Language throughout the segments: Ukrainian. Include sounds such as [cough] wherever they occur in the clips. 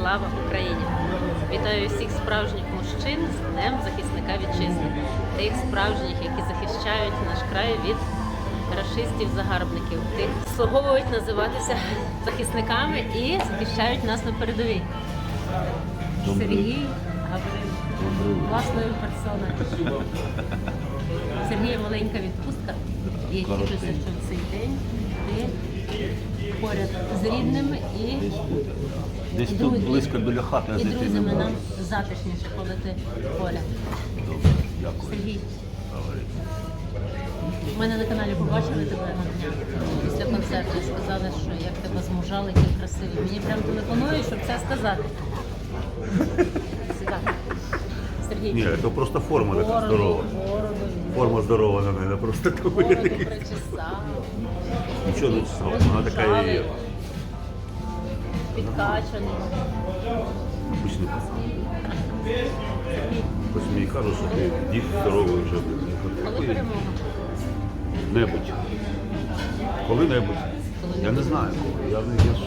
Слава Україні! Вітаю всіх справжніх мужчин з Днем захисника вітчизни, тих справжніх, які захищають наш край від рашистів-загарбників, тих слуговують називатися захисниками і захищають нас на передовій. Сергій Гаврилов власною персоною. Сергія маленька відпустка. Я тішуся, що в цей день ти поряд з рідними і Десь І тут друзі- близько біля хати, і друзями нам затишніше, коли ти поряд. Добре, дякую. Сергій, в мене на каналі побачили тебе на днях після концерту і сказали, що як тебе змужали, який красивий. Мені прям телефонують, щоб це сказати. Сергій, Ні, це просто форма така бороду, здорова. бороду, Форма здорова на мене, просто тому я бороду такий. причесав, Нічого не чесав, вона така і є. Підкачаний. Обичний пацан. Мені кажуть, що ти дід здоровий вже. Я Коли «Який перемога? Небудь. Коли-небудь. Я не знаю. Я не я ж...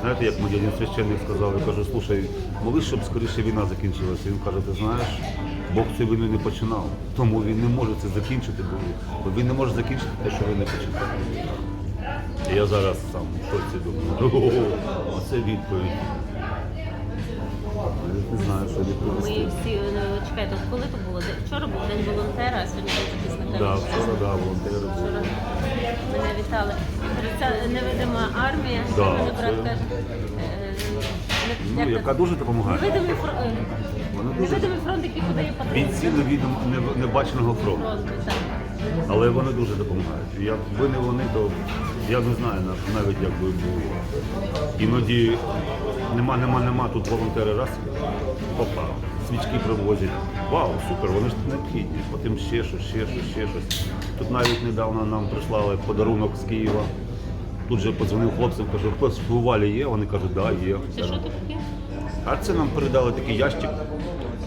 Знаєте, як мені один священник сказав, я кажу, слушай, молись, щоб скоріше війна закінчилася. Він каже, ти знаєш, Бог цю війну не починав, тому він не може це закінчити, бо- бо він не може закінчити те, що він не починав. І я зараз сам в шоці думаю, о, оце відповідь. Не знаю, що Ми всі е, чекайте, коли то було? Вчора був день волонтера, а сьогодні день захисника. Да, вчора, да, волонтери були. Вчора мене вітали. Ця невидима армія, Да, мене брат це- каже. е, не- Ну, як яка це? дуже допомагає. Невидимий фронт, е, Вона дуже невидимий фронт, який подає Бійці патруль. невідом- не- небаченого фронту. Фронту, так. Але вони дуже допомагають. Якби не вони, то я не знаю навіть як би було. Іноді нема, нема, нема, тут волонтери раз, опа, свічки привозять. Вау, супер, вони ж необхідні. Потім ще щось, ще щось, ще щось. Тут навіть недавно нам прислали подарунок з Києва. Тут же подзвонив хлопцям, кажу, хтось в Увалі є? Вони кажуть, да, є. Це що таке? А це нам передали такий ящик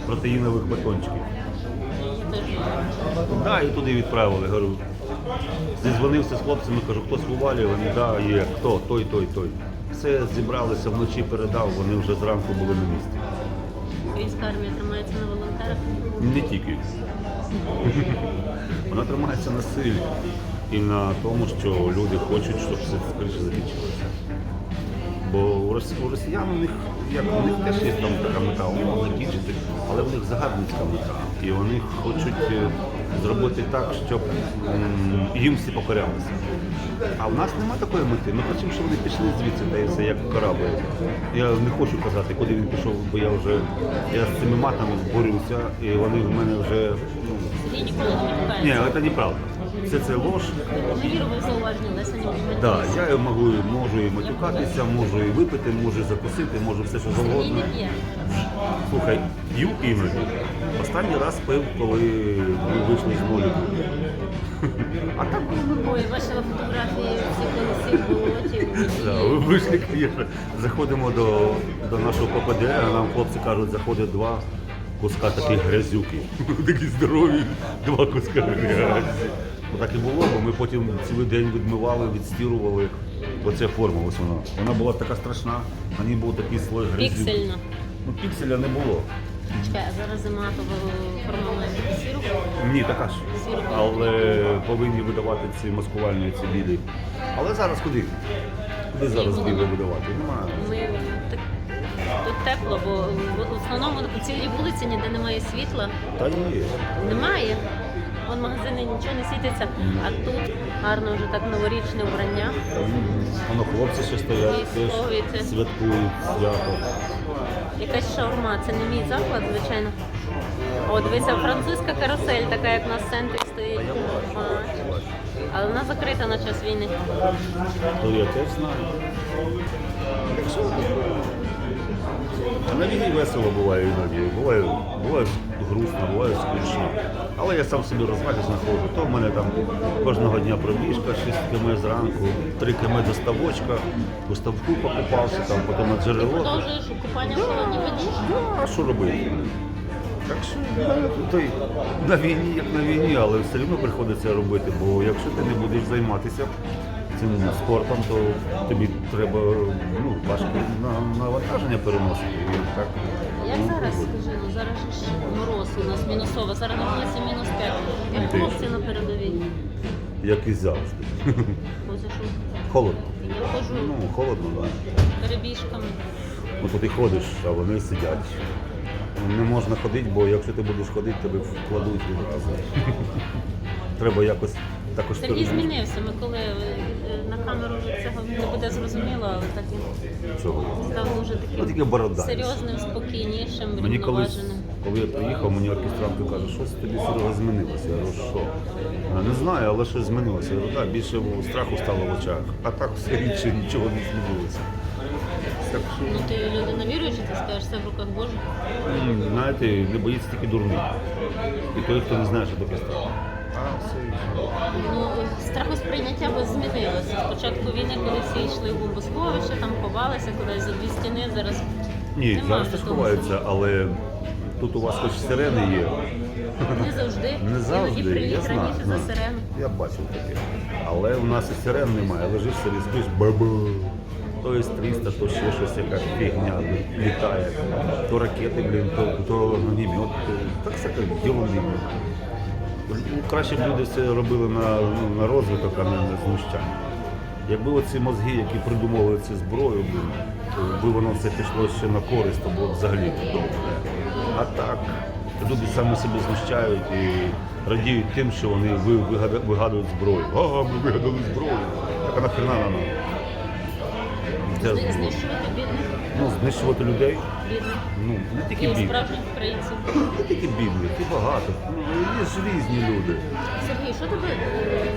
протеїнових батончиків. Теж. Да, і туди відправили. Говорю, зізвонився з хлопцями, кажу, хтось в увалі, вони да, є, хто, той, той, той. Все зібралися, вночі передав, вони вже зранку були на місці. Українська армія тримається на волонтерах. Не тільки. Вона тримається на силі і на тому, що люди хочуть, щоб все скоріше закінчилося. Бо у росіян у них, як у них теж є там така мета, умовно закінчити, але в них загарбницька мета. І вони хочуть е, зробити так, щоб їм всі покорялися. А в нас немає такої мети. Ми хочемо, щоб вони пішли звідси, та все як корабль. Я не хочу казати, куди він пішов, бо я вже я з цими матами борюся, і вони в мене вже. Ну, ні, це неправда. Все це не Да, я можу, можу і матюкатися, можу і випити, можу і закусити, можу все що завгодно. Слухай, п'ю іноді. Останній раз пив, коли ми вийшли з моліку. А так Ой, бачила фотографії всіх. Да, ви вийшли, звісно. Заходимо до, до нашого ППД, а нам хлопці кажуть, заходять два куска таких грязюки. [laughs] Такі здорові, два куска грязі. Ну, Так і було, бо ми потім цілий день відмивали, відстірували. Оце форма, ось вона. Вона була така страшна, на ній був такий слой грязюки. Піксельно. Ну, пікселя не було. Чекай, а зараз зима, то має бути сіру. Ні, така ж. Але повинні видавати ці маскувальні ці білі. Але зараз куди? Куди зараз білі видавати? Немає. Ми так тут тепло, бо в основному по цілій вулиці ніде немає світла. Та є. Немає. Вон магазини нічого не світиться, а тут гарно вже так новорічне вбрання. Воно хлопці ще стоять, Військові це. святкують свято. Якась шаурма, це не мій заклад, звичайно. О, дивися, французька карусель, така як на центрі стоїть. Але вона закрита на час війни. То я теж знаю. А на війні весело буває іноді. Буває, буває грустно, буває скучно. Але я сам собі розваги знаходжу. То в мене там кожного дня пробіжка, 6 км зранку, 3 км до ставочка, у ставку покупався, там потім на джерело. Продовжуєш купання в холодній воді? А що робити? Так що да, той, на війні, як на війні, але все одно приходиться робити, бо якщо ти не будеш займатися цим спортом, то тобі треба ну, важко на- навантаження переносити. І так, Як ну, зараз, скажи, ну зараз ж мороз у нас мінусова, зараз на вулиці мінус 5. Як ти хлопці на передовій. Як і завжди. Ходиш Холодно. Я хожу Ну, холодно, так. Да. перебіжками. Ну, то ти ходиш, а вони сидять. Не можна ходити, бо якщо ти будеш ходити, тебе вкладуть відразу. [laughs] Треба якось також Сергій пережити. змінився. Ми коли камеру цього не буде зрозуміло, але так Чого? став дуже таким тільки борода. серйозним, спокійнішим, Мені колись, рівноваженим. коли я приїхав, мені оркестранти каже, щось тобі Серега змінилося. Я говорю, що? Вона, не знаю, але щось змінилося. Я говорю, так, більше страху стало в очах. А так все інше нічого не змінилося. Так що, Ну ти людина віруюча, ти скажеш, все в руках Божих. м, знаєте, не боїться тільки дурний. І той, хто не знає, що таке страх. А все інше. Ну, страхосприйняття би змінилося. Спочатку війни, коли всі йшли в бомбосховище, там ховалися кудись за дві стіни, зараз Ні, зараз теж ховаються, але тут у вас хоч сирени є. не завжди. Не Іноді завжди, я знаю. раніше знаю. за сирену. Я бачив таке. Але у нас і сирен немає, лежиш собі, спиш, бабу. То є 300, то ще щось, яка фігня літає. То ракети, блін, то, то огнемет, то так всяке діло Ну, Краще б люди це робили на, ну, на розвиток, а не на знущання. Якби оці мозги, які придумали цю зброю, якби воно все пішло ще на користь, то було б взагалі добре. А так, люди самі собі знущають і радіють тим, що вони вигадують зброю. Ага, ми вигадали зброю. Так а нахрена нам? Де зброя? Ну, знищувати людей. Ну, не тільки бідних. Не тільки бідних, і багато. Ну, є ж різні люди. Сергій, що тебе е,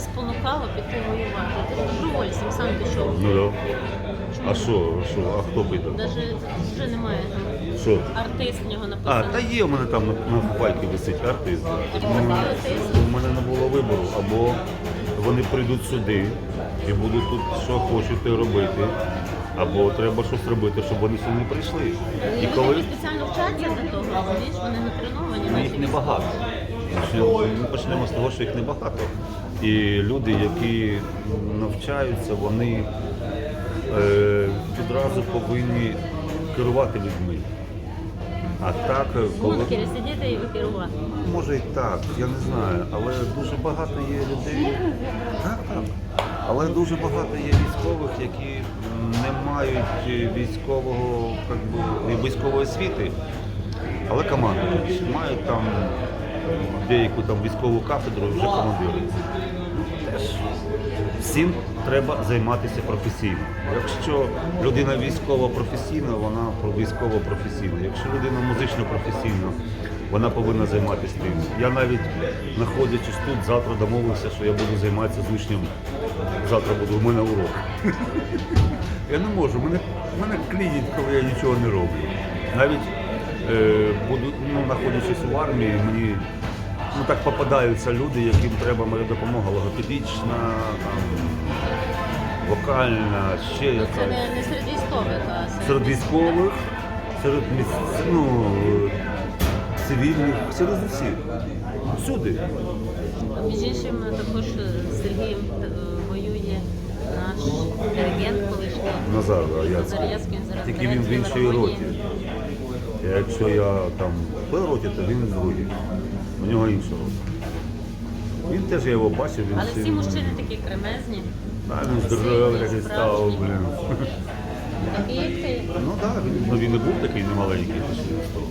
спонукало піти воювати? Ти добровольцем сам пішов. Ну да. А що, що, а хто піде? Навіть вже немає там. Що? Артист в нього А, написано. та є у мене там на, на файки висить артист. Артист, Ну, артист. У мене не було вибору. Або вони прийдуть сюди і будуть тут що хочуть робити. Або треба щось робити, щоб вони сюди не прийшли. І люди коли які спеціально вчаться для того, розумієш, вони не треновані. Ну, їх небагато. Почнемо- Ми почнемо з того, що їх небагато. І люди, які навчаються, вони е, відразу повинні керувати людьми. А так, коли бункері сидіти і викерувати. може і так, я не знаю, але дуже багато є людей. Так, так. Але дуже багато є військових, які не мають військового, як би, військової освіти, але командують. Мають там деяку там військову кафедру вже командирують. Теж всім треба займатися професійно. Якщо людина військово професійна, вона про військово професійна. Якщо людина музично професійна, вона повинна займатися тим. Я навіть знаходячись тут, завтра домовився, що я буду займатися з учнем. Завтра буду у мене урок. [laughs] Я не можу, мене, мене клінять, коли я нічого не роблю. Навіть буду, ну, знаходячись в армії, мені ну, так попадаються люди, яким треба моя допомога логопедична, там, вокальна, ще Це якась. не, не серед військових, а серед, Серед військових, серед міс- ну, цивільних, серед усіх. Всюди. Між іншим, також з Сергієм е, воює наш диригент колишній. Назар Яцький. Тільки він в іншій роті. А Якщо я там в роті, то він другий. У нього інша рота. Він теж я його бачив, він Але всі сильний. мужчини такі кремезні, Да, він здоровий такий став, блін. такі як ти. Ну так, да, він, ну, він не був такий немаленький, він став.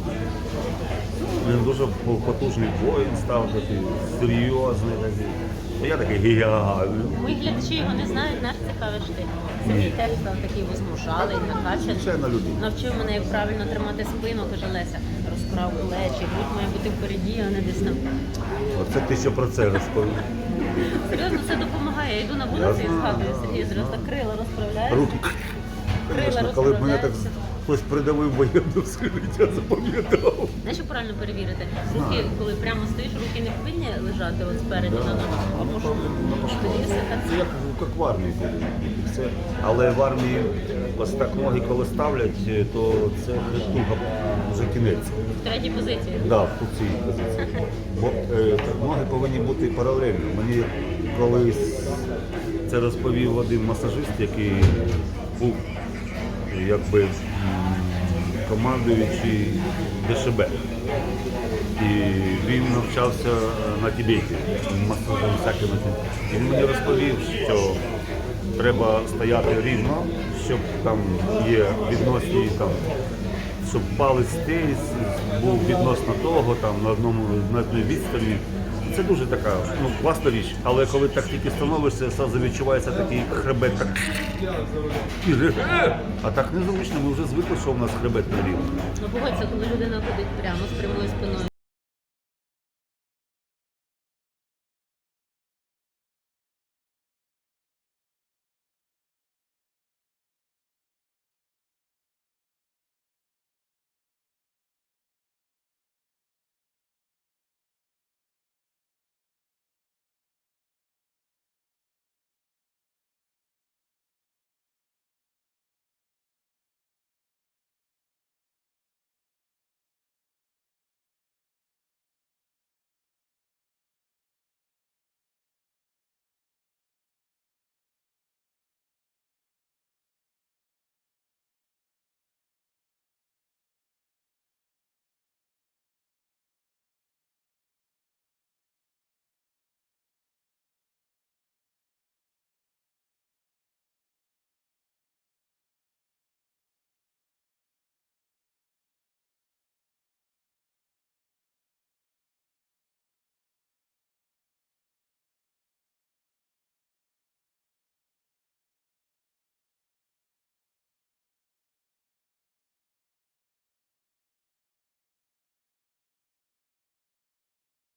Він дуже потужний воїн став такий, серйозний такий. Я такий гіга. Мої глядачі його не знають, наш цікавиш ти. Сергій теж став такий возмужалий, накачаний. Навчив мене, як правильно тримати спину, каже Леся, розправ плечі, грудь має бути впереді, а не десь там. Оце ти що про це розповів. Серйозно, це допомагає. Я йду на вулиці і згадую. Сергій, зразу так крила розправляє. Руки. Звісно, коли б мене так хтось придавив воєнну скажіть, я запам'ятав. Знаєш, що правильно перевірити? Руки, коли прямо стоїш, руки не повинні лежати от спереді на ногах, а може тоді все так. Це як, як в армії бути. Це, але в армії ось так ноги коли ставлять, то це туга вже кінець. В третій позиції. Да, в цій позиції. Бо е, ноги повинні бути паралельно. Мені колись це розповів один масажист, який був якби командуючий ДШБ. І він навчався на Тібеті, масажем всякими. І він мені розповів, що треба стояти рівно, щоб там є відносні там, щоб палець стиліс був відносно того, там на одному на одній відстані. Це дуже така ну, класна річ, але коли так тільки становишся, одразу відчувається такий хребет. Так... А так незручно, ми вже звикли, що в нас хребет на рівні. Ну погодься, коли людина ходить прямо з прямою спиною,